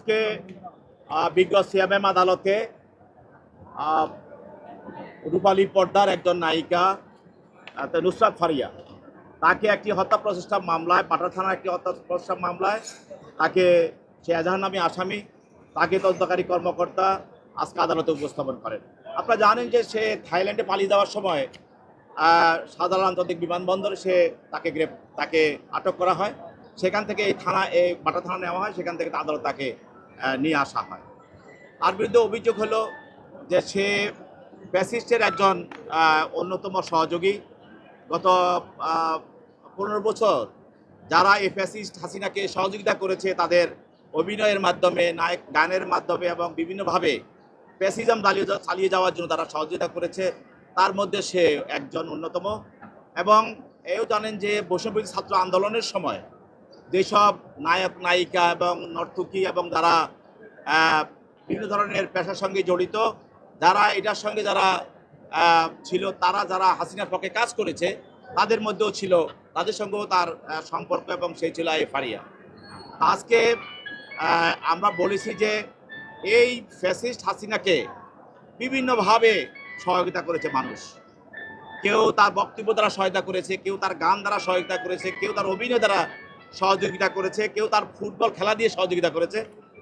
আজকে বিজ্ঞ সিএমএম আদালতে রূপালী পর্দার একজন নায়িকা নুসরাত ফারিয়া। তাকে একটি হত্যা প্রচেষ্টা মামলায় পাটা থানার একটি হত্যা প্রচেষ্টা মামলায় তাকে সে নামী আসামি, তাকে তদন্তকারী কর্মকর্তা আজকে আদালতে উপস্থাপন করেন। আপনারা জানেন যে সে থাইল্যান্ডে পালিয়ে যাওয়ার সময় সাধারণ আন্তর্জাতিক বিমানবন্দরে সে তাকে গ্রেপ তাকে আটক করা হয়। সেখান থেকে এই থানা, এই বাটা থানা নেওয়া হয়, সেখান থেকে আদালত তাকে নিয়ে আসা হয়। তার বিরুদ্ধে অভিযোগ হলো যে সে প্যাসিস্টের একজন অন্যতম সহযোগী। গত পনেরো বছর যারা এই ফ্যাসিস্ট হাসিনাকে সহযোগিতা করেছে, তাদের অভিনয়ের মাধ্যমে, নায়ক, গানের মাধ্যমে এবং বিভিন্নভাবে প্যাসিজম চালিয়ে চালিয়ে যাওয়ার জন্য তারা সহযোগিতা করেছে, তার মধ্যে সে একজন অন্যতম। এবং এও জানেন যে বৈষম্যবিরোধী ছাত্র আন্দোলনের সময় যেসব নায়ক, নায়িকা এবং নর্তকী এবং যারা বিভিন্ন ধরনের পেশার সঙ্গে জড়িত। যারা এটার সঙ্গে যারা ছিল, তারা যারা হাসিনার পক্ষে কাজ করেছে, তাদের মধ্যেও ছিল, তাদের সঙ্গেও তার সম্পর্ক এবং সেই ছিল এই ফারিয়া। আজকে আমরা বলেছি যে এই ফ্যাসিস্ট হাসিনাকে বিভিন্নভাবে সহযোগিতা করেছে মানুষ। কেউ তার বক্তব্য দ্বারা সহায়তা করেছে, কেউ তার গান দ্বারা সহযোগিতা করেছে, কেউ তার অভিনয় দ্বারা সহযোগিতা করেছে, কেউ তার ফুটবল খেলা দিয়ে সহযোগিতা করেছে।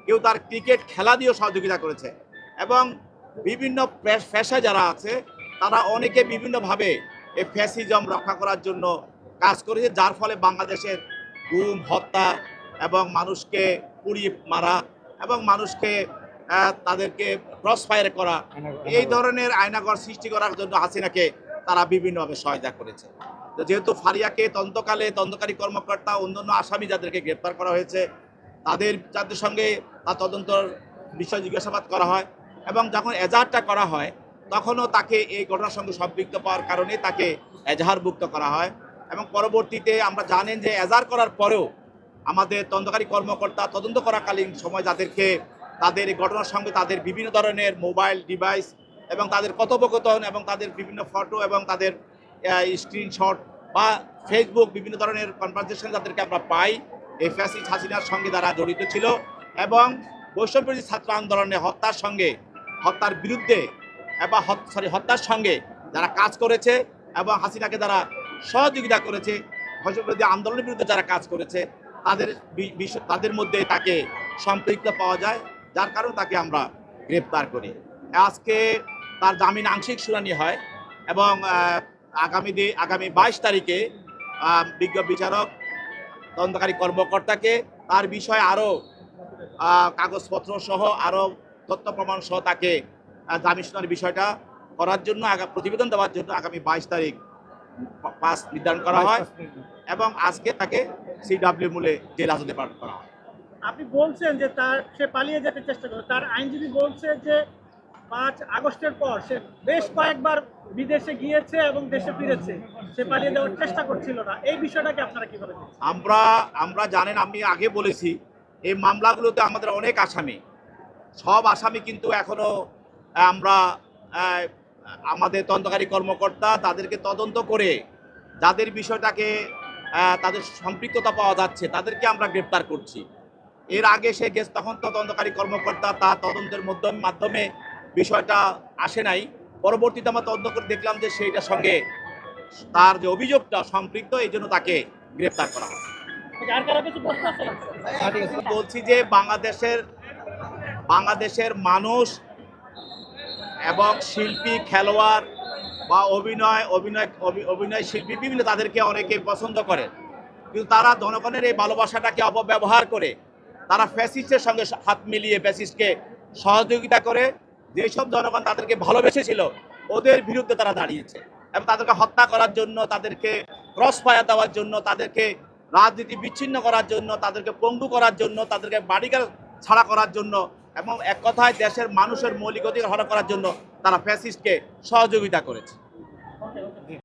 কেউ তার ক্রিকেট খেলা দিয়েও সহযোগিতা করেছে। এবং বিভিন্ন পেশ- পেশায় যারা আছে তারা অনেকে বিভিন্নভাবে এই ফ্যাসিজম রক্ষা করার জন্য কাজ করেছে যার ফলে বাংলাদেশের গুম হত্যা এবং মানুষকে পুড়িয়ে মারা এবং মানুষকে তাদেরকে ক্রস ফায়ার করা এই ধরনের আয়নাগর সৃষ্টি করার জন্য হাসিনাকে তারা বিভিন্নভাবে সহায়তা করেছে। তো যেহেতু ফারিয়াকে তন্তকালে তন্তকারী কর্মকর্তা অন্যান্য আসামি যাদেরকে গ্রেপ্তার করা হয়েছে তাদের যাদের সঙ্গে তার তদন্তর বিষয় জিজ্ঞাসাবাদ করা হয় এবং যখন এজাহারটা করা হয়, তখনও তাকে এই ঘটনার সঙ্গে সম্পৃক্ত পাওয়ার কারণে তাকে এজাহারভুক্ত করা হয় এবং পরবর্তীতে আমরা জানেন যে এজাহার করার পরেও আমাদের তদন্তকারী কর্মকর্তা তদন্ত করাকালীন সময় যাদেরকে তাদের এই ঘটনার সঙ্গে তাদের বিভিন্ন ধরনের মোবাইল ডিভাইস এবং তাদের কথোপকথন এবং তাদের বিভিন্ন ফটো এবং তাদের স্ক্রিনশট বা ফেসবুক বিভিন্ন ধরনের কনভারসেশন যাদেরকে আমরা পাই, এই ফ্যাসিস হাসিনার সঙ্গে যারা জড়িত ছিল। এবং বৈষম্যবিরোধী ছাত্র আন্দোলনে হত্যার সঙ্গে, হত্যার বিরুদ্ধে, এবং সরি হত্যার সঙ্গে যারা কাজ করেছে এবং হাসিনাকে যারা সহযোগিতা করেছে, বৈষম্যবিরোধী আন্দোলনের বিরুদ্ধে যারা কাজ করেছে, তাদের তাদের মধ্যে তাকে সম্পৃক্ত পাওয়া যায়, যার কারণে তাকে আমরা গ্রেপ্তার করি। আজকে তার জামিন আংশিক শুনানি হয় এবং আগামী দি, আগামী বাইশ তারিখে বিজ্ঞ বিচারক, তদন্তকারী কর্মকর্তাকে তার বিষয়ে আরও কাগজপত্র সহ আরও তথ্য প্রমাণ সহ তাকে শুনানির বিষয়টা করার জন্য আগা প্রতিবেদন দেওয়ার জন্য আগামী বাইশ তারিখ পাস নির্ধারণ করা হয় এবং আজকে তাকে সিডাব্লিউ মূলে জেল হাজতে পাঠানো করা হয়। আপনি বলছেন যে তার সে পালিয়ে যেতে চেষ্টা করে। তার আইনজীবী বলছে যে পাঁচ আগস্টের পর সে বেশ কয়েকবার বিদেশে গিয়েছে এবং দেশে ফিরেছে। সে পালিয়ে যাওয়ার চেষ্টা করছিল না। এই বিষয়টাকে আপনারা কীভাবে দেখছেন? আমরা আমরা জানেন আমি আগে বলেছি এই মামলাগুলোতে আমাদের অনেক আসামি। সব আসামি কিন্তু এখনও আমরা আমাদের তদন্তকারী কর্মকর্তা তাদেরকে তদন্ত করে যাদের বিষয়টাকে তাদের সম্পৃক্ততা পাওয়া যাচ্ছে, তাদেরকে আমরা গ্রেপ্তার করছি। এর আগে সে গেছে, তখন তদন্তকারী কর্মকর্তা তার তদন্তের মাধ্যমে বিষয়টা আসে নাই। পরবর্তীতে আমরা তদন্ত করে দেখলাম যে সেইটার সঙ্গে তার যে অভিযোগটা সম্পৃক্ত, এই জন্য তাকে গ্রেপ্তার করা হয় আছে? বলছি যে বাংলাদেশের বাংলাদেশের মানুষ এবং শিল্পী, খেলোয়াড় বা অভিনয় অভিনয়, অভি- অভিনয় শিল্পী বিভিন্ন তাদেরকে অনেকে পছন্দ করে। কিন্তু তারা জনগণের এই ভালোবাসাটাকে অপব্যবহার করে তারা ফ্যাসিস্টের সঙ্গে হাত মিলিয়ে ফ্যাসিস্টকে সহযোগিতা করে যেসব জনগণ তাদেরকে ভালোবেসেছিল, ওদের বিরুদ্ধে তারা দাঁড়িয়েছে। এবং তাদেরকে হত্যা করার জন্য, তাদেরকে ক্রস ফায়ার দেওয়ার জন্য, তাদেরকে রাজনীতি বিচ্ছিন্ন করার জন্য, তাদেরকে পঙ্গু করার জন্য, তাদেরকে বাড়িঘর ছাড়া করার জন্য এবং এক কথায় দেশের মানুষের মৌলিক অধিকার হরণ করার জন্য তারা ফ্যাসিস্টকে সহযোগিতা করেছে।